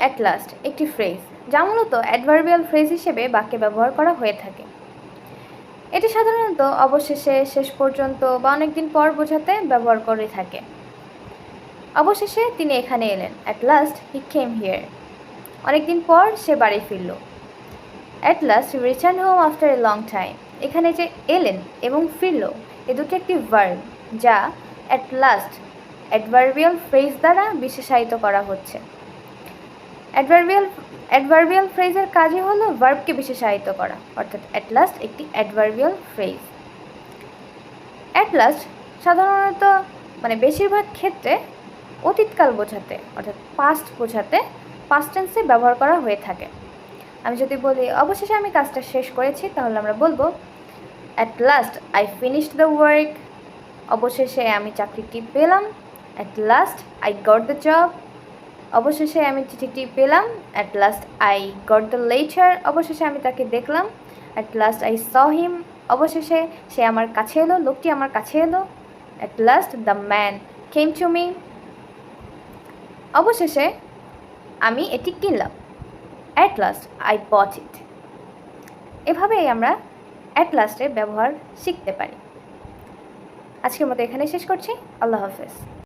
At last একটি phrase যা মূলত অ্যাডভার্বিয়াল ফ্রেজ হিসেবে বাক্যে ব্যবহার করা হয়ে থাকে। এটি সাধারণত অবশেষে, শেষ পর্যন্ত বা অনেকদিন পর বোঝাতে ব্যবহার করে থাকে। অবশেষে তিনি এখানে এলেন। At last he came here অনেকদিন পর সে বাড়ি ফিরল। At last return home after a long time এখানে যে এলেন এবং ফিরল, এ দুটি একটি ভার্ব যা অ্যাট লাস্ট অ্যাডভার্বিয়াল ফ্রেজ দ্বারা বিশেষায়িত করা হচ্ছে। অ্যাডভার্বিয়াল অ্যাডভার্বিয়াল ফ্রেজের কাজই হলো ভার্বকে বিশেষায়িত করা, অর্থাৎ অ্যাট লাস্ট একটি অ্যাডভার্বিয়াল ফ্রেজ অ্যাট লাস্ট সাধারণত মানে বেশিরভাগ ক্ষেত্রে অতীতকাল বোঝাতে, অর্থাৎ পাস্ট বোঝাতে পাস্ট টেন্সে ব্যবহার করা হয়ে থাকে। আমি যদি বলি, অবশেষে আমি কাজটা শেষ করেছি, তাহলে আমরা বলব at last I finished the work অবশেষে আমি চাকরিটি পেলাম। At last I got the job অবশেষে আমি চিঠিটি পেলাম। At last I got the letter অবশেষে আমি তাকে দেখলাম। At last I saw him অবশেষে সে আমার কাছে এলো, লোকটি আমার কাছে এলো। At last the man came to me অবশেষে আমি এটি কিনলাম। At last I bought it এভাবেই আমরা অ্যাট লাস্টের ব্যবহার শিখতে পারি। আজকের মতো এখানে শেষ করছি। আল্লাহ হাফেজ।